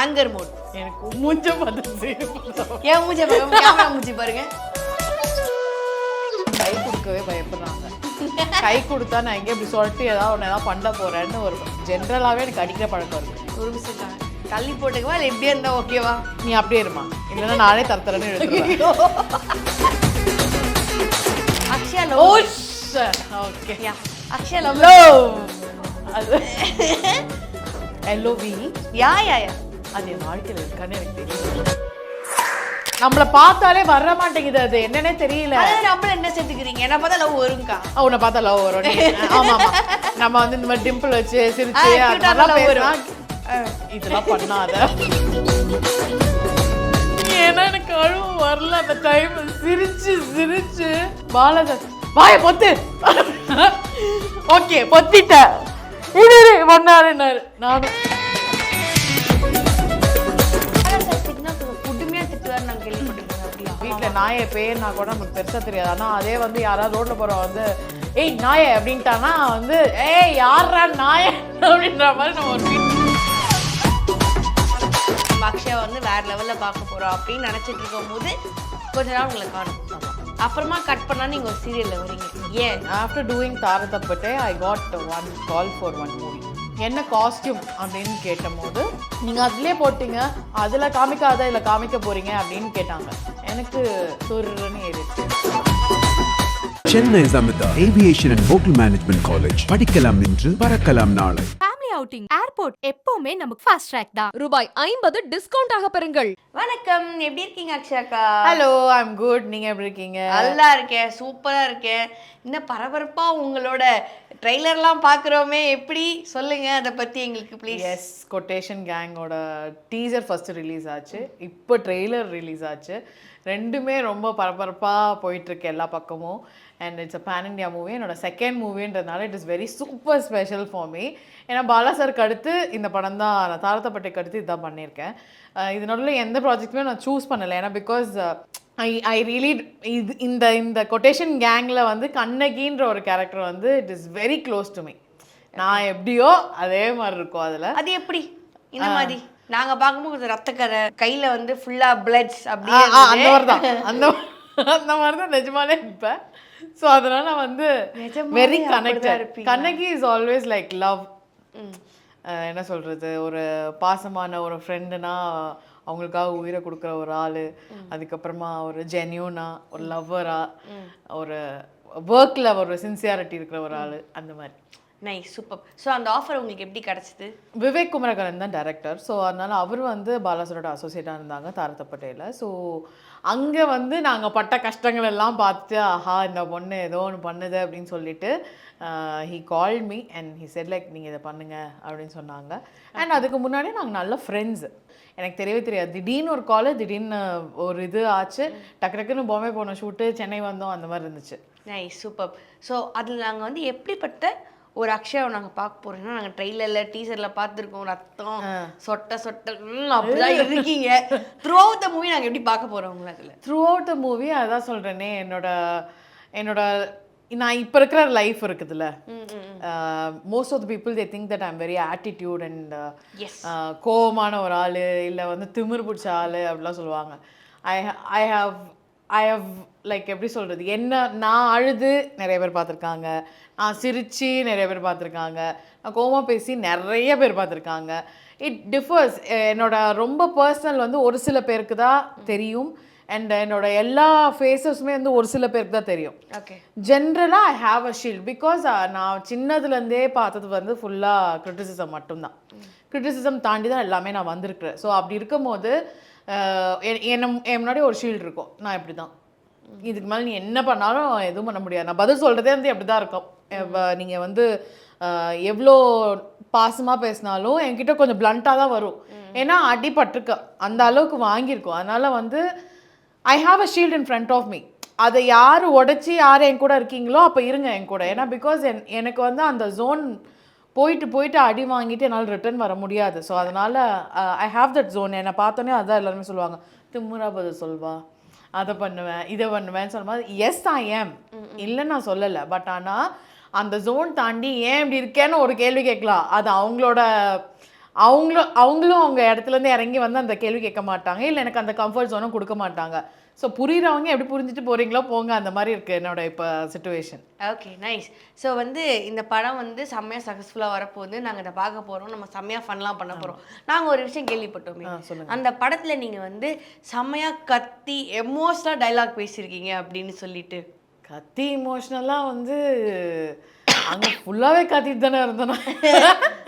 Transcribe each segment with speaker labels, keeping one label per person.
Speaker 1: Anchor mode
Speaker 2: எனக்கு மூஞ்ச பார்த்து
Speaker 1: ஏன் மூஞ்சி கேமரா மூஞ்சி பாருங்க.
Speaker 2: கை கொடுக்கவே பயப்படுறாங்க. கை கொடுத்தா நான் எங்கே இப்படி சொல்லிட்டு ஏதாவது ஒன்று ஏதாவது பண்ண போறேன்னு ஒரு ஜென்ரலாகவே எனக்கு அடிக்கிற பழக்கம் இருக்கு.
Speaker 1: ஒரு நிமிஷம் தள்ளி போட்டுக்கவா? இல்லை எப்படியா இருந்தா ஓகேவா
Speaker 2: நீ அப்படியே இருமா. இல்லைன்னா நானே தரத்தரன்னு
Speaker 1: Akshaya love.
Speaker 2: Okay
Speaker 1: yeah. Akshaya love.
Speaker 2: அது. L O V
Speaker 1: yeah yeah yeah.
Speaker 2: அது என் வாழ்க்கையில் இருக்கான்னு எனக்கு தெரியல நம்மள பார்த்தாலே வர மாட்டேங்குது அது. என்னன்னே தெரியல.
Speaker 1: நம்மள என்ன சேர்த்துக்கிறீங்க? என்ன பார்த்தா லவ் வரும்க்கா.
Speaker 2: உன்னை பார்த்தா லவ் வரும். ஆமா ஆமா. நம்ம வந்து இந்த மாதிரி டிம்பிள் வச்சு சிரிச்சு
Speaker 1: ஆ,
Speaker 2: அது
Speaker 1: cute ஆ
Speaker 2: மாதிரிலாம்
Speaker 1: love
Speaker 2: பேசினா,
Speaker 1: வரும்.
Speaker 2: இதெல்லாம் பண்ணாத. ஏன்னா எனக்கு அழுவு வரல. அந்த டைம் சிரிச்சு சிரிச்சு. பாலகர் வாய பொத்து. ஓகே பொத்திட்ட இரு பண்ணாருன்னாரு நானும் நாயை பேர்னா கூட நமக்கு பெருசாக தெரியாது. ஆனால் அதே வந்து யாராவது ரோட்டில் போகிறவங்க வந்து ஏய் நாயை அப்படின்ட்டானா வந்து ஏய் யார்ரா நாயை? அப்படின்ற மாதிரி நம்ம ஒரு
Speaker 1: அக்ஷயா வந்து வேற லெவல்ல பார்க்க போறோம் அப்படின்னு நினைச்சிட்டு இருக்கும் போது கொஞ்ச நாள் உங்களை காணும். அப்புறமா கட் பண்ணா நீங்க ஒரு சீரியல்ல வரீங்க. ஏன்?
Speaker 2: After doing Tharai Thappattai I got one call for one movie என்ன காஸ்டியூம் அப்படின்னு கேட்டபோது நீங்கள் அதிலே போட்டீங்க அதில் காமிக்காத இதில் காமிக்க போறீங்க அப்படின்னு கேட்டாங்க. எனக்கு சுருன்னு ஏறிச்சு
Speaker 3: Chennai Samitha aviation and hotel management college படிக்கலாம் இன்று பறக்கலாம் நாளை.
Speaker 4: அவுட்டிங் ஏர்போர்ட் எப்பவுமே நமக்கு ஃபாஸ்ட் ட்ராக் தான்.
Speaker 5: ரூபாய் ஐம்பது டிஸ்கவுண்ட் ஆக பெறுங்கள்.
Speaker 1: வணக்கம். எப்படி இருக்கீங்க அக்ஷயாக்கா
Speaker 2: ஹலோ ஐம் குட் நீங்கள் எப்படி இருக்கீங்க?
Speaker 1: நல்லா இருக்கேன். சூப்பரா இருக்கேன். இன்னும் பரபரப்பா உங்களோட ட்ரெய்லர்லாம் பார்க்குறோமே எப்படி? சொல்லுங்க அதை பத்தி எங்களுக்கு ப்ளீஸ்
Speaker 2: எஸ் கொட்டேஷன் கேங்கோட டீசர் ஃபர்ஸ்ட் ரிலீஸ் ஆச்சு. இப்போ ட்ரெய்லர் ரிலீஸ் ஆச்சு. ரெண்டுமே ரொம்ப பரபரப்பாக போயிட்டுருக்கு எல்லா பக்கமும். And it's a pan India movie என்னோட second மூவின்றதுனால it is very super special for me ஏன்னா பாலா சாருக்கு அடுத்து இந்த படம் தான் நான் தாரத்தப்பட்டைக்கு அடுத்து இதுதான் பண்ணியிருக்கேன். அஹ் இது நடுவில் எந்த ப்ராஜெக்ட்டுமே நான் சூஸ் பண்ணலை. ஏன்னா பிகாஸ் ஐ ஐ ரியலி இது இந்த இந்த கொட்டேஷன் கேங்கில் வந்து கண்ணகின்ற ஒரு கேரக்டர் வந்து it is very close to me நான் எப்படியோ அதே மாதிரி இருக்கும் அதில்.
Speaker 1: அது எப்படி? இந்த மாதிரி. நாங்க பார்க்கும்போது கொஞ்சம் ரத்த கரை கையில வந்து ஃபுல்லா பிளட்ஸ் அப்படியே
Speaker 2: அந்த மாதிரி தான். அந்த அந்த மாதிரி தான் நிஜமாலே இருப்பேன். ஸோ அதனால நான் வந்து very connected? Kannagi is always like love என்ன சொல்றது? ஒரு பாசமான ஒரு ஃப்ரெண்டுனா அவங்களுக்காக உயிரை கொடுக்குற ஒரு ஆள் அதுக்கப்புறமா ஒரு ஜென்யூனா ஒரு லவ்வரா ஒரு ஒர்க்கில் ஒரு சின்சியாரிட்டி இருக்கிற ஒரு ஆள் அந்த மாதிரி.
Speaker 1: நைஸ் சூப்பர் ஸோ அந்த ஆஃபர் உங்களுக்கு எப்படி கிடைச்சது?
Speaker 2: விவேக் குமரகரன் தான் டைரக்டர் ஸோ அதனால அவர் வந்து பாலாசரோட அசோசியேட்டாக இருந்தாங்க தாரத்தப்பட்டையில். ஸோ அங்கே வந்து நாங்கள் பட்ட கஷ்டங்கள் எல்லாம் பார்த்துட்டு ஆஹா இந்த பொண்ணு ஏதோ ஒன்று பண்ணுது அப்படின்னு சொல்லிட்டு he call me and he said like நீங்கள் இதை பண்ணுங்க அப்படின்னு சொன்னாங்க. அண்ட் அதுக்கு முன்னாடி நாங்கள் நல்ல ஃப்ரெண்ட்ஸ் எனக்கு தெரியவே தெரியாது. திடீர்னு ஒரு கால் திடீர்னு ஒரு இது ஆச்சு. டக்கு டக்குன்னு பாம்பே போன ஷூட்டு சென்னை வந்தோம் அந்த மாதிரி இருந்துச்சு.
Speaker 1: நைஸ் சூப்பர் ஸோ அதில் நாங்கள் வந்து எப்படிப்பட்ட ஒரு அக்ஷயாவை நாங்கள் பார்க்க போறோம்னா நாங்கள் ட்ரெய்லரில் டீசரில் பார்த்துருக்கோம். ரத்தம் சொட்ட சொட்ட அப்படிதான் இருக்கீங்க. த்ரூ அவுட் த மூவி நாங்கள் எப்படி பார்க்க போகிறோம் உங்களை அதில்?
Speaker 2: த்ரூ அவுட் த மூவி அதான் சொல்கிறேனே என்னோட என்னோட நான் இப்போ இருக்கிற லைஃப் இருக்குதுல்ல. Most of the people they think that I'm very attitude and. கோவமான ஒரு ஆள் இல்லை வந்து திமிர் பிடிச்ச ஆள் அப்படிலாம் சொல்லுவாங்க. I I have I have like எப்படி சொல்கிறது என்ன நான் அழுது நிறைய பேர் பார்த்துருக்காங்க. நான் சிரித்து நிறைய பேர் பார்த்துருக்காங்க. நான் கோவமா பேசி நிறைய பேர் பார்த்துருக்காங்க. இட் டிஃபர்ஸ் என்னோட ரொம்ப பர்சனல் வந்து ஒரு சில பேருக்கு தான் தெரியும். அண்ட் என்னோட எல்லா ஃபேஸஸுமே வந்து ஒரு சில பேருக்கு தான் தெரியும்.
Speaker 1: ஓகே
Speaker 2: ஜென்ரலாக I have a shield because நான் சின்னதுலேருந்தே பார்த்தது வந்து ஃபுல்லாக கிரிட்டிசிசம் மட்டும்தான். கிரிட்டிசிசம் தாண்டி தான் எல்லாமே நான் வந்திருக்கிறேன். ஸோ அப்படி இருக்கும்போது என்ன என் முன்னாடி ஒரு ஷீல்டு இருக்கும். நான் இப்படி தான் இதுக்கு மேலே நீ என்ன பண்ணாலும் எதுவும் பண்ண முடியாது. நான் பதில் சொல்கிறதே வந்து அப்படி தான் இருக்கும் நீங்கள் வந்து எவ்வளோ பாசமாக பேசினாலும் என்கிட்ட கொஞ்சம் பிளண்ட்டாக தான் வரும். ஏன்னா அடிபட்டிருக்க. அந்த அளவுக்கு வாங்கியிருக்கோம். அதனால் வந்து I have a shield in front of me அதை யார் உடைச்சி யார் என் கூட இருக்கீங்களோ அப்போ இருங்க என் கூட. ஏன்னா பிகாஸ் என் எனக்கு வந்து அந்த ஜோன் போயிட்டு போயிட்டு அடி வாங்கிட்டு என்னால் ரிட்டர்ன் வர முடியாது. ஸோ அதனால் ஐ ஹாவ் தட் ஜோன் என்னை பார்த்தோன்னே அதான் எல்லாருமே சொல்லுவாங்க திமுறா பதில் சொல்வா அதை பண்ணுவேன் இதை பண்ணுவேன்னு சொல்லும்போது எஸ் ஐ ஏம் இல்லைன்னு நான் சொல்லலை. பட் ஆனால் அந்த ஜோன் தாண்டி ஏன் இப்படி இருக்கேன்னு ஒரு கேள்வி கேட்கலாம். அது அவங்களோட அவங்களும் அவங்களும் அவங்க இடத்துல இருந்து இறங்கி வந்து அந்த கேள்வி கேட்க மாட்டாங்க. இல்லை எனக்கு அந்த கம்ஃபர்ட் ஜோனும் கொடுக்க மாட்டாங்க. ஸோ புரியுறவங்க எப்படி புரிஞ்சுட்டு போறீங்களோ போங்க அந்த மாதிரி இருக்கு என்னோட இப்போ சுச்சுவேஷன்
Speaker 1: ஓகே நைஸ் ஸோ வந்து இந்த படம் வந்து செம்மையாக சக்ஸஸ்ஃபுல்லாக வரப்போகுது. நாங்கள் இதை பார்க்க போகிறோம் நம்ம செம்மையாக ஃபன்லாம் பண்ண போகிறோம் நாங்கள் ஒரு விஷயம் கேள்விப்பட்டோமே. அந்த படத்தில் நீங்கள் வந்து செம்மையாக கத்தி எமோஷனலாக டைலாக் பேசியிருக்கீங்க அப்படின்னு சொல்லிட்டு.
Speaker 2: கத்தி இமோஷ்னலாக வந்து அங்கே ஃபுல்லாகவே கத்திட்டு தானே இருந்தேன் நான்.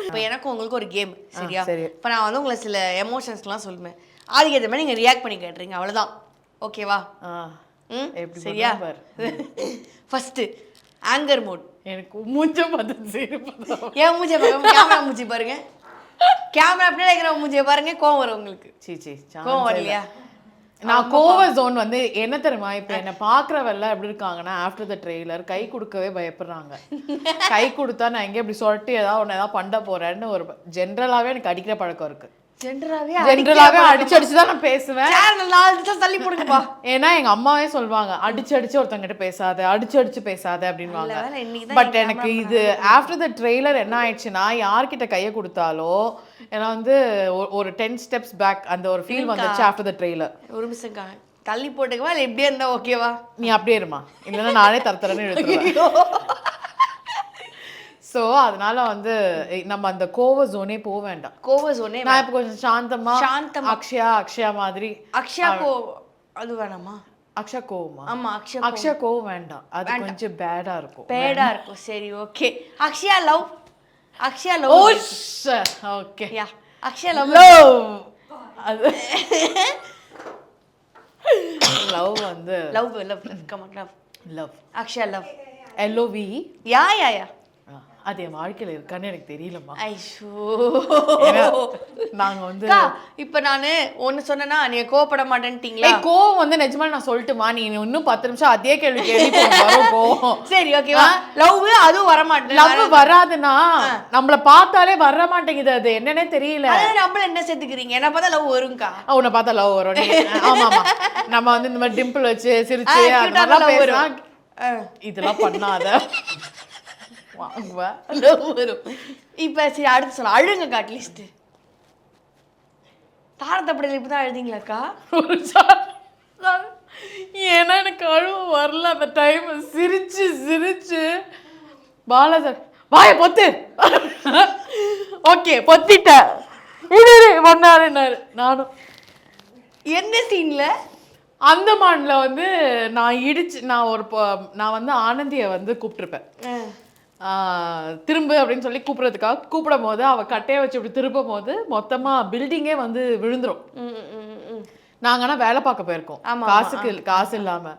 Speaker 1: இப்போ எனக்கும் உங்களுக்கு ஒரு கேம் சரியா?
Speaker 2: சரி.
Speaker 1: இப்போ நான் வந்து உங்களை சில எமோஷன்ஸ்லாம் சொல்லுவேன். அதுக்கேற்ற மாதிரி நீங்கள் ரியாக்ட் பண்ணி கேட்டுறீங்க அவ்வளோதான் ஓகேவா? ம்? சரியா. ஃபஸ்ட்டு ஆங்கர் மோட்
Speaker 2: எனக்கு மூஞ்ச பார்த்து
Speaker 1: ஏன் மூஞ்சியை பாருங்க கேமரா மூஞ்சி பாருங்க. கேமரா பின்னாடி இருக்கிற மூஞ்சியை பாருங்க கோவம் வரும் உங்களுக்கு.
Speaker 2: சீ சீ
Speaker 1: கோவம் வரலையா?
Speaker 2: நான் கோவ ஜோன் வந்து என்ன தெரியுமா? இப்போ என்ன பார்க்குறவெல்ல எப்படி இருக்காங்கன்னா ஆஃப்டர் த ட்ரெய்லர் கை கொடுக்கவே பயப்படுறாங்க. கை கொடுத்தா நான் எங்கே இப்படி சொல்லிட்டு ஏதாவது ஒன்று ஏதாவது பண்ண போறேன்னு ஒரு ஜென்ரலாகவே எனக்கு அடிக்கிற பழக்கம் இருக்கு.
Speaker 1: ஜென்ரலாவே
Speaker 2: அடிச்சு அடிச்சு தான் நான் பேசுவேன்.
Speaker 1: நாலு நிமிஷம் தள்ளி போடுங்கப்பா.
Speaker 2: ஏன்னா எங்க அம்மாவே சொல்லுவாங்க அடிச்சு அடிச்சு ஒருத்தங்கிட்ட பேசாத அடிச்சு அடிச்சு பேசாத அப்படின்வாங்க பட்
Speaker 1: என்
Speaker 2: எனக்கு இது ஆஃப்டர் த ட்ரெய்லர் என்ன ஆயிடுச்சுன்னா யார்கிட்ட கையை கொடுத்தாலோ ஏன்னா வந்து ஒரு டென் ஸ்டெப்ஸ் பேக் அந்த ஒரு ஃபீல் வந்துச்சு ஆஃப்டர் த ட்ரெய்லர்
Speaker 1: ஒரு நிமிஷம் தள்ளி போட்டுக்கவா இல்லை எப்படியே இருந்தா ஓகேவா
Speaker 2: நீ அப்படியே இருமா. இல்லைன்னா நானே தர தரன்னு எழுதுவேன் ஸோ அதனால வந்து நம்ம அந்த கோவ ஜோனே போக வேண்டாம்.
Speaker 1: கோவ சோனே
Speaker 2: நான் இப்போ கொஞ்சம் சாந்தமா
Speaker 1: சாந்தமா.
Speaker 2: அக்ஷயா அக்ஷயா மாதிரி.
Speaker 1: அக்ஷயா கோ அது வேணாமா?
Speaker 2: அக்ஷயா கோவமா?
Speaker 1: ஆமா அக்ஷயா
Speaker 2: அக்ஷயா கோவம் வேண்டாம். அது கொஞ்சம் பேடா இருக்கும்.
Speaker 1: பேடா இருக்கும். சரி okay Akshaya love. Akshaya love.
Speaker 2: Okay
Speaker 1: yeah Akshaya love.
Speaker 2: Love அது. லவ் வந்து
Speaker 1: love love come love
Speaker 2: love
Speaker 1: Akshaya love.
Speaker 2: L O V
Speaker 1: yeah yeah yeah.
Speaker 2: அது என் வாழ்க்கையில இருக்கான்னு எனக்கு தெரியலம்மா.
Speaker 1: ஐஷோ.
Speaker 2: ஏன்னா, நாங்க வந்து
Speaker 1: இப்ப நானு ஒன்னு சொன்னேன்னா நீங்க கோவப்பட மாட்டேன்ட்டீங்களா?
Speaker 2: கோவம் வந்து நிஜமா நான் சொல்லட்டுமா? நீ இன்னும் பத்து நிமிஷம் அதே கேள்வி கேள்வி கோவம்.
Speaker 1: சரி ஓகேவா லவ் அதுவும் வர மாட்டேன்
Speaker 2: லவ் வராதுன்னா நம்மள பார்த்தாலே வர மாட்டேங்குது அது. என்னன்னே தெரியல.
Speaker 1: நம்மள என்ன சேர்த்துக்கிறீங்க? என்ன பார்த்தா லவ் வரும்க்கா.
Speaker 2: உன்னை பார்த்தா லவ் வரும். நீ ஆமா ஆமா நம்ம வந்து இந்த மாதிரி டிம்பிள் வச்சு சிரிச்சு
Speaker 1: ஆ,
Speaker 2: அது
Speaker 1: cute ஆ
Speaker 2: மாதிரிலாம்
Speaker 1: love
Speaker 2: பேசினா
Speaker 1: வரும். ஆ.
Speaker 2: இதெல்லாம் பண்ணாத. வாங்குவேன்
Speaker 1: லவ் வரும் இப்ப சரி அடுத்து சொல்ல. அழுங்கக்கா அட்லீஸ்ட் தாரத்தப்படையில் இப்படி தான் அழுதிங்களாக்கா
Speaker 2: ஒரு ஏன்னா எனக்கு அழுவ வரல. அந்த டைம் சிரிச்சு சிரிச்சு. பாலா சார் வாய பொத்து. ஓகே பொத்திட்டேன். இரு நானும்.
Speaker 1: எந்த சீனில்
Speaker 2: அந்தமான்ல வந்து நான் இடிச்சு நான் ஒரு நான் வந்து ஆனந்தியை வந்து கூப்பிட்டுருப்பேன். திரும்பு அப்படின்னு சொல்லி கூப்பிடுறதுக்காக கூப்பிடும் போது அவ கட்டையை வச்சு இப்படி திருப்பும் போது மொத்தமா பில்டிங்கே வந்து விழுந்துரும். நாங்க ஆனா வேலை பார்க்க போயிருக்கோம். காசுக்கு காசு இல்லாம.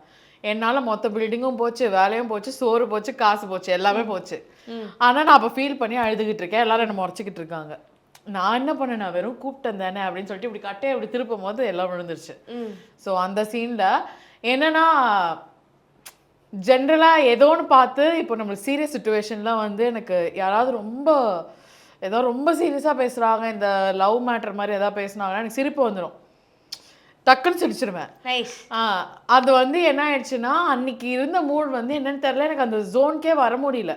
Speaker 2: என்னால மொத்த பில்டிங்கும் போச்சு வேலையும் போச்சு சோறு போச்சு காசு போச்சு எல்லாமே போச்சு. ஆனா நான் அப்ப ஃபீல் பண்ணி அழுதுகிட்டு இருக்கேன். எல்லாரும் என்ன முறைச்சிக்கிட்டு இருக்காங்க. நான் என்ன பண்ணேன்? நான் வெறும் கூப்பிட்டேன் தானே அப்படின்னு சொல்லிட்டு இப்படி கட்டையை இப்படி திருப்பும் போது எல்லாம் விழுந்துருச்சு. ஸோ அந்த சீன்ல என்னன்னா ஜென்ரலாக ஏதோ ஒன்று பார்த்து இப்போ நம்மளுக்கு சீரியஸ் சுச்சுவேஷன்லாம் வந்து எனக்கு யாராவது ரொம்ப ஏதோ ரொம்ப சீரியஸாக பேசுகிறாங்க இந்த லவ் மேட்டர் மாதிரி ஏதாவது பேசுனாங்கன்னா எனக்கு சிரிப்பு வந்துடும் டக்குன்னு சிரிச்சிருவேன். அது வந்து என்ன ஆயிடுச்சுன்னா அன்னைக்கு இருந்த மூட் வந்து என்னன்னு தெரியல எனக்கு அந்த ஜோன்க்கே வர முடியல.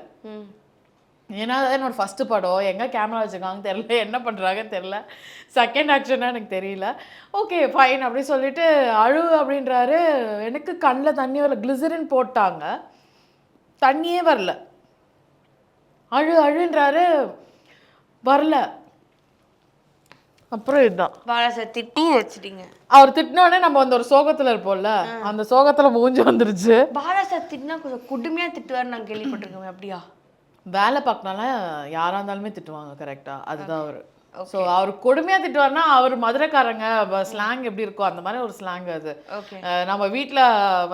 Speaker 2: ஏன்னா அது என்னோட ஃபஸ்ட்டு படம். எங்கே கேமரா வச்சுருக்காங்கன்னு தெரில என்ன பண்ணுறாங்கன்னு தெரில செகண்ட் ஆக்ஷனாக எனக்கு தெரியல. ஓகே ஃபைன் அப்படி சொல்லிட்டு அழு அப்படின்றாரு. எனக்கு கண்ணில் தண்ணி வரல. கிளிசரின் போட்டாங்க. தண்ணியே வரல. அழு அழுன்றாரு. வரல. அப்புறம் இதுதான்.
Speaker 1: வாழை திட்டி வச்சுட்டீங்க.
Speaker 2: அவர் திட்டினோடனே நம்ம அந்த ஒரு சோகத்தில் இருப்போம்ல. அந்த சோகத்தில் மூஞ்சி வந்துருச்சு.
Speaker 1: பாலா சார் திட்டினா கொஞ்சம் கொடுமையா திட்டுவாருன்னு நாங்கள் கேள்விப்பட்டிருக்கோம் அப்படியா?
Speaker 2: வேலை பார்க்கனால யாரா இருந்தாலுமே திட்டுவாங்க கரெக்டா அதுதான் அவர். ஸோ அவர் கொடுமையா திட்டுவார்னா அவர் மதுரைக்காரங்க ஸ்லாங் எப்படி இருக்கோ அந்த மாதிரி ஒரு ஸ்லாங் அது. நம்ம வீட்ல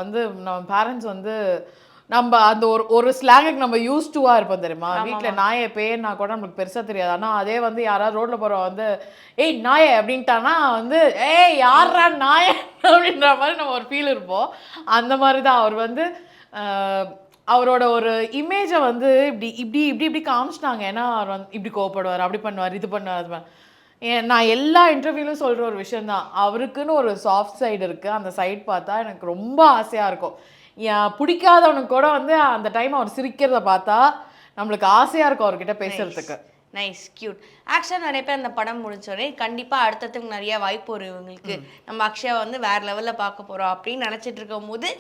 Speaker 2: வந்து நம்ம பேரண்ட்ஸ் வந்து நம்ம அந்த ஒரு ஒரு ஸ்லாங்குக்கு நம்ம யூஸ் டுவா இருப்போம் தெரியுமா? வீட்ல நாயை பேர்னா கூட நம்மளுக்கு பெருசா தெரியாது. ஆனா அதே வந்து யாராவது ரோட்ல போறவங்க வந்து ஏய் நாயே அப்படின்ட்டானா வந்து ஏய் யாரா நாயே? அப்படின்ற மாதிரி நம்ம ஒரு ஃபீல் இருப்போம். அந்த மாதிரி தான். அவர் வந்து அவரோட ஒரு இமேஜை வந்து இப்படி இப்படி இப்படி இப்படி காமிச்சிட்டாங்க. ஏன்னா அவர் வந்து இப்படி கோவப்படுவார் அப்படி பண்ணுவார் இது பண்ணுவார் அது பண்ணுவார். நான் எல்லா இன்டர்வியூலும் சொல்கிற ஒரு விஷயந்தான் அவருக்குன்னு ஒரு சாஃப்ட் சைடு இருக்குது அந்த சைடு பார்த்தா எனக்கு ரொம்ப ஆசையாக இருக்கும். என் பிடிக்காதவனுக்கு கூட வந்து அந்த டைம் அவர் சிரிக்கிறத பார்த்தா நம்மளுக்கு ஆசையாக இருக்கும் அவர்கிட்ட பேசுறதுக்கு.
Speaker 1: நைஸ் கியூட் ஆக்சுவலாக நிறைய பேர் அந்த படம் முடிச்சோடனே கண்டிப்பாக அடுத்ததுக்கு நிறைய வாய்ப்பு வரும் இவங்களுக்கு. நம்ம அக்ஷயா வந்து வேற லெவலில் பார்க்க போகிறோம் அப்படின்னு நினச்சிட்டு இருக்கும் போது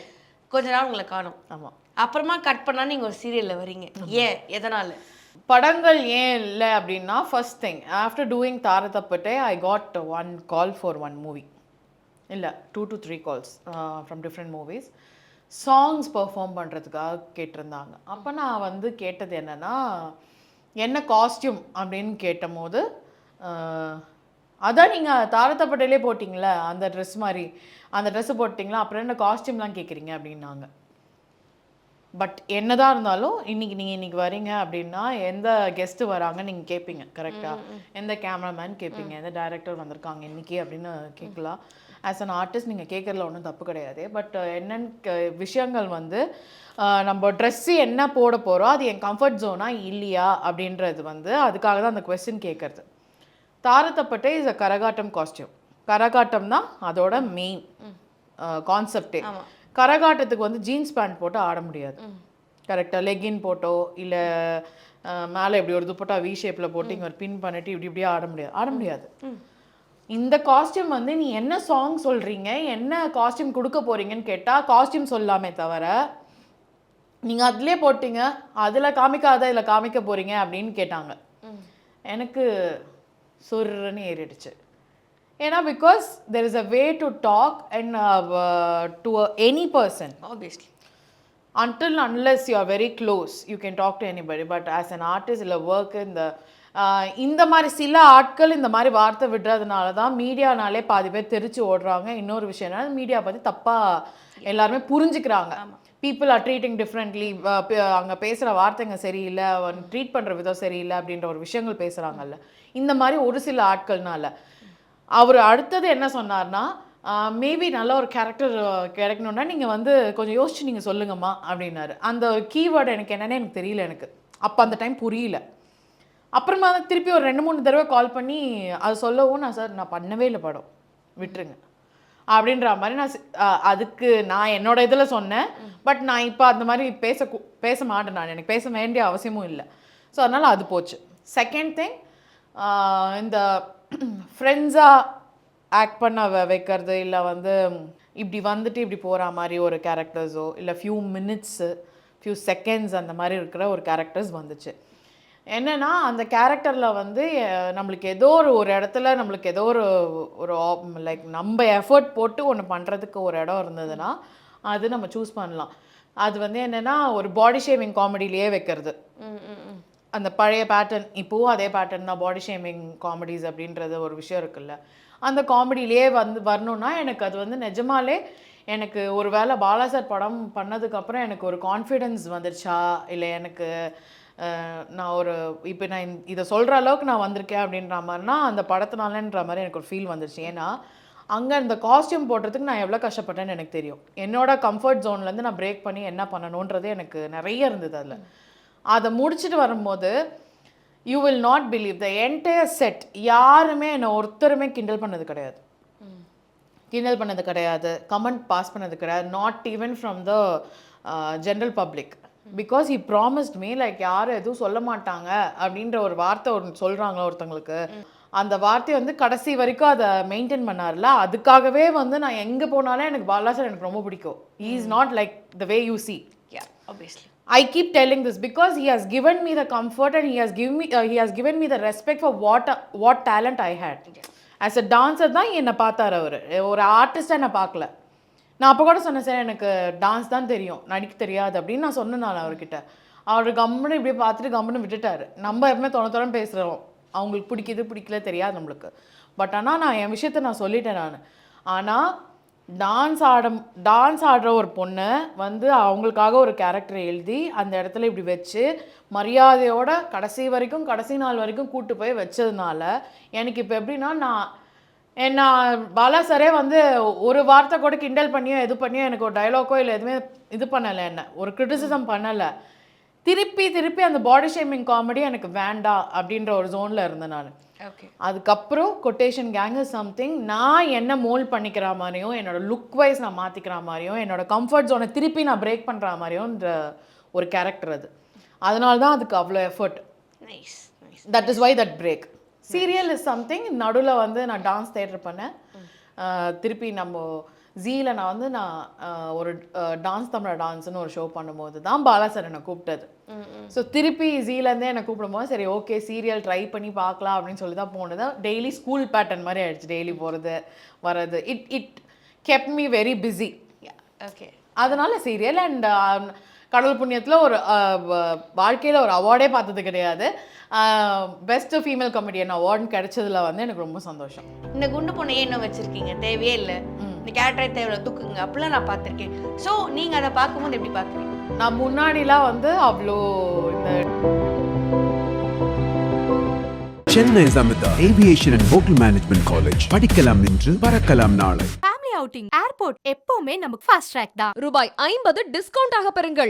Speaker 1: கொஞ்ச நாள் உங்களை காணும்.
Speaker 2: ஆமாம்
Speaker 1: அப்புறமா கட் பண்ணா நீங்கள் ஒரு சீரியலில் வரீங்க ஏன்? எதனால்?
Speaker 2: படங்கள் ஏன் இல்லை அப்படின்னா first thing after doing Tharai Thappattai I got one call for one movie இல்லை two to three calls from different movies songs perform பண்ணுறதுக்காக கேட்டிருந்தாங்க. அப்போ நான் வந்து கேட்டது என்னென்னா என்ன காஸ்டியூம் அப்படின்னு கேட்டபோது ஆஹ், அதான் நீங்கள் தாரதப்பட்டையிலே போட்டிங்களே அந்த ட்ரெஸ் மாதிரி அந்த ட்ரெஸ்ஸு போட்டிங்களா அப்புறம் என்ன காஸ்டியூம்லாம் கேட்குறீங்க அப்படின்னாங்க. பட் என்னதான் இருந்தாலும் இன்னைக்கு நீங்கள் இன்னைக்கு வரீங்க அப்படின்னா எந்த கெஸ்ட்டு வராங்க நீங்கள் கேட்பீங்க கரெக்டாக எந்த கேமராமேன் கேட்பீங்க எந்த டைரக்டர் வந்திருக்காங்க இன்னைக்கு அப்படின்னு கேட்கலாம். ஆஸ் அன் ஆர்டிஸ்ட் நீங்கள் கேட்குறதுல ஒன்றும் தப்பு கிடையாது. பட் என்னன்னு விஷயங்கள் வந்து நம்ம ட்ரெஸ்ஸு என்ன போட போகிறோம் அது என் கம்ஃபர்ட் ஜோனா இல்லையா அப்படின்றது வந்து அதுக்காக தான் அந்த கொஸ்டின் கேட்குறது. தாரத்தப்பட்டை இஸ் அ கரகாட்டம் காஸ்டியூம் கரகாட்டம் தான் அதோட மெயின் கான்செப்டே கரகாட்டத்துக்கு வந்து ஜீன்ஸ் பேண்ட் போட்டு ஆட முடியாது. கரெக்டாக லெகின் போட்டோ இல்லை மேலே இப்படி ஒரு துப்பட்டா வி ஷேப்பில் போட்டு இங்கே ஒரு பின் பண்ணிட்டு இப்படி இப்படியே ஆட முடியாது. ஆட முடியாது. இந்த காஸ்டியூம் வந்து நீ என்ன சாங் சொல்கிறீங்க என்ன காஸ்டியூம் கொடுக்க போறீங்கன்னு கேட்டால் காஸ்டியூம் சொல்லாமே தவிர நீங்கள் அதிலே போட்டீங்க அதில் காமிக்காத இதில் காமிக்க போறீங்க அப்படின்னு கேட்டாங்க. எனக்கு சுருன்னு ஏறிடுச்சு. ஏன்னா because there is a way to talk and to any person
Speaker 1: obviously
Speaker 2: until unless you are very close you can talk to anybody. But as an artist இல்லை ஒர்க் இந்த ஆஹ், இந்த மாதிரி சில ஆட்கள் இந்த மாதிரி வார்த்தை விடுறதுனால தான் மீடியானாலே பாதி பேர் தெரிச்சு ஓடுறாங்க. இன்னொரு விஷயம் என்னன்னா மீடியா பற்றி தப்பாக எல்லாருமே புரிஞ்சுக்கிறாங்க. பீப்புள் ஆர் ட்ரீட்டிங் டிஃப்ரெண்ட்லி அங்கே பேசுகிற வார்த்தைங்க சரியில்லை ட்ரீட் பண்ணுற விதம் சரியில்லை அப்படின்ற ஒரு விஷயங்கள் பேசுகிறாங்கல்ல இந்த மாதிரி ஒரு சில ஆட்கள்னால. அவர் அடுத்தது என்ன சொன்னார்னா மேபி நல்ல ஒரு கேரக்டர் கிடைக்கணுன்னா நீங்கள் வந்து கொஞ்சம் யோசிச்சு நீங்கள் சொல்லுங்கம்மா அப்படின்னாரு. அந்த கீவேர்டு எனக்கு என்னென்னு எனக்கு தெரியல எனக்கு. அப்போ அந்த டைம் புரியல. அப்புறமா தான் திருப்பி ஒரு ரெண்டு மூணு தடவை கால் பண்ணி அது சொல்லவும் நான் சார் நான் பண்ணவே இல்லை படம். விட்டுருங்க. அப்படின்ற மாதிரி நான் அதுக்கு நான் என்னோட இதில் சொன்னேன். பட் நான் இப்போ அந்த மாதிரி பேச பேச மாட்டேன் நான். எனக்கு பேச வேண்டிய அவசியமும் இல்லை. ஸோ அதனால் அது போச்சு. செகண்ட் திங் இந்த ஃப்ரெண்ட்ஸாக ஆக்ட் பண்ண வ- வைக்கிறது இல்லை வந்து இப்படி வந்துட்டு இப்படி போகிற மாதிரி ஒரு கேரக்டர்ஸோ இல்லை ஃபியூ மினிட்ஸு ஃபியூ செகண்ட்ஸ் அந்த மாதிரி இருக்கிற ஒரு கேரக்டர்ஸ் வந்துச்சு. என்னென்னா அந்த கேரக்டரில் வந்து நம்மளுக்கு ஏதோ ஒரு ஒரு இடத்துல நம்மளுக்கு ஏதோ ஒரு ஒரு லைக் நம்ம எஃபர்ட் போட்டு ஒன்று பண்ணுறதுக்கு ஒரு இடம் இருந்ததுன்னா அது நம்ம சூஸ் பண்ணலாம். அது வந்து என்னென்னா ஒரு பாடி ஷேவிங் காமெடியிலேயே வைக்கிறது. அந்த பழைய பேட்டர்ன் இப்போவும் அதே பேட்டர்ன் தான். பாடி ஷேமிங் காமெடிஸ் அப்படின்றது ஒரு விஷயம் இருக்குல்ல. அந்த காமெடியிலே வந்து வரணும்னா எனக்கு அது வந்து நிஜமாலே எனக்கு ஒரு வேளை பாலா சார் படம் பண்ணதுக்கப்புறம் எனக்கு ஒரு கான்ஃபிடென்ஸ் வந்துருச்சா? இல்லை எனக்கு நான் ஒரு இப்போ நான் இதை சொல்கிற அளவுக்கு நான் வந்திருக்கேன் அப்படின்ற மாதிரினா அந்த படத்தினாலன்ற மாதிரி எனக்கு ஒரு ஃபீல் வந்துருச்சு. ஏன்னா அங்கே அந்த காஸ்டியூம் போடுறதுக்கு நான் எவ்வளோ கஷ்டப்பட்டேன்னு எனக்கு தெரியும். என்னோட கம்ஃபர்ட் ஜோன்லேருந்து நான் பிரேக் பண்ணி என்ன பண்ணணுன்றது எனக்கு நிறைய இருந்தது அதில். அதை முடிச்சுட்டு வரும்போது you will not believe the entire set யாருமே என்னை ஒருத்தருமே கிண்டல் பண்ணது கிடையாது. கிண்டல் பண்ணது கிடையாது. கமெண்ட் பாஸ் பண்ணது கிடையாது. Not even from the general public because he promised me like யாரும் எதுவும் சொல்ல மாட்டாங்க அப்படின்ற ஒரு வார்த்தை ஒரு சொல்கிறாங்களோ ஒருத்தங்களுக்கு. அந்த வார்த்தையை வந்து கடைசி வரைக்கும் அதை மெயின்டைன் பண்ணார்ல அதுக்காகவே வந்து நான் எங்கே போனாலும் எனக்கு பாலா சார் எனக்கு ரொம்ப பிடிக்கும். he is not like the way you see.
Speaker 1: Yeah obviously
Speaker 2: I keep telling this because he has given me the comfort and he has given me uh, he has given me the respect for what what talent I had. As a தான் என்னை பார்த்தார் அவர். ஒரு ஆர்டிஸ்டாக என்னை பார்க்கல. நான் அப்போ கூட சொன்னேன் சார் எனக்கு டான்ஸ் தான் தெரியும். நடிக்க தெரியாது. அப்படின்னு நான் சொன்னேன் நான் அவர்கிட்ட. அவர் கம்முன்னு இப்படியே பார்த்துட்டு கம்முன்னு விட்டுட்டார். நம்ம எப்பவுமே தொண தொண பேசுகிறோம் அவங்களுக்கு பிடிக்குது பிடிக்கல தெரியாது நம்மளுக்கு. பட் ஆனால் நான் என் விஷயத்த நான் சொல்லிட்டேன் நான். ஆனால் டான்ஸ் ஆட டான்ஸ் ஆடுற ஒரு பொண்ணு வந்து அவங்களுக்காக ஒரு கேரக்டர் எழுதி அந்த இடத்துல இப்படி வச்சு மரியாதையோட கடைசி வரைக்கும் கடைசி நாள் வரைக்கும் கூட்டு போய் வச்சதுனால எனக்கு இப்போ எப்படின்னா நான் என்ன பாலா சரே வந்து ஒரு வார்த்தை கூட கிண்டல் பண்ணியோ இது பண்ணியோ எனக்கு ஒரு டைலாக்கோ இல்லை எதுவுமே இது பண்ணலை என்ன. ஒரு கிரிட்டிசிசம் பண்ணலை. திருப்பி திருப்பி அந்த பாடி ஷேமிங் காமெடி எனக்கு வேண்டாம் அப்படின்ற ஒரு ஜோனில் இருந்தேன் நான்.
Speaker 1: ஓகே
Speaker 2: அதுக்கப்புறம் கொட்டேஷன் கேங் சம்திங் நான் என்ன மோல்ட் பண்ணிக்கிற மாதிரியும் என்னோட லுக் வைஸ் நான் மாற்றிக்கிற மாதிரியும் என்னோட கம்ஃபர்ட் ஜோனை திருப்பி நான் பிரேக் பண்ணுற மாதிரியும்ன்ற ஒரு கேரக்டர் அது. அதனால தான் அதுக்கு அவ்வளோ effort
Speaker 1: nice
Speaker 2: that is why that break serial is something நடுவில் வந்து நான் டான்ஸ் தேட்டர் பண்ணேன். திருப்பி நம்ம ஜீல நான் வந்து நான் ஒரு டான்ஸ் தமிழா டான்ஸ்னு ஒரு ஷோ பண்ணும்போது தான் பாலா சார் என்னை கூப்பிட்டது ஸோ திருப்பி ஜீலேருந்தே என்னை கூப்பிடும்போது சரி ஓகே சீரியல் ட்ரை பண்ணி பார்க்கலாம் அப்படின்னு சொல்லி தான் போனது. டெய்லி ஸ்கூல் பேட்டர்ன் மாதிரி ஆயிடுச்சு. டெய்லி போகிறது வர்றது. It it kept me very busy
Speaker 1: okay
Speaker 2: அதனால சீரியல் அண்ட் கடவுள் புண்ணியத்தில் ஒரு வாழ்க்கையில் ஒரு அவார்டே பார்த்தது கிடையாது. பெஸ்ட் ஃபீமேல் கமெடியன் அவார்டு கிடைச்சதுல வந்து எனக்கு ரொம்ப சந்தோஷம்.
Speaker 1: இந்த குண்டு பொண்ணை ஏன் இன்னும் வச்சிருக்கீங்க. தேவையே இல்லை. இந்த கேரக்டரே தேவையில்ல தூக்குங்க. அப்படிலாம் நான் பார்த்துருக்கேன். ஸோ நீங்க அதை பார்க்கும்போது எப்படி பார்க்குறீங்க?
Speaker 2: நான் முன்னாடிலாம் வந்து அவ்வளோ இந்த
Speaker 3: Chennai Amrita aviation and hotel management college படிக்கலாம் இன்று பறக்கலாம் நாளை.
Speaker 4: ஃபேமிலி அவுட்டிங் ஏர்போர்ட் எப்பவுமே நமக்கு ஃபாஸ்ட் ட்ராக் தான்.
Speaker 5: ரூபாய் ஐம்பது டிஸ்கவுண்ட் ஆக பெறுங்கள்.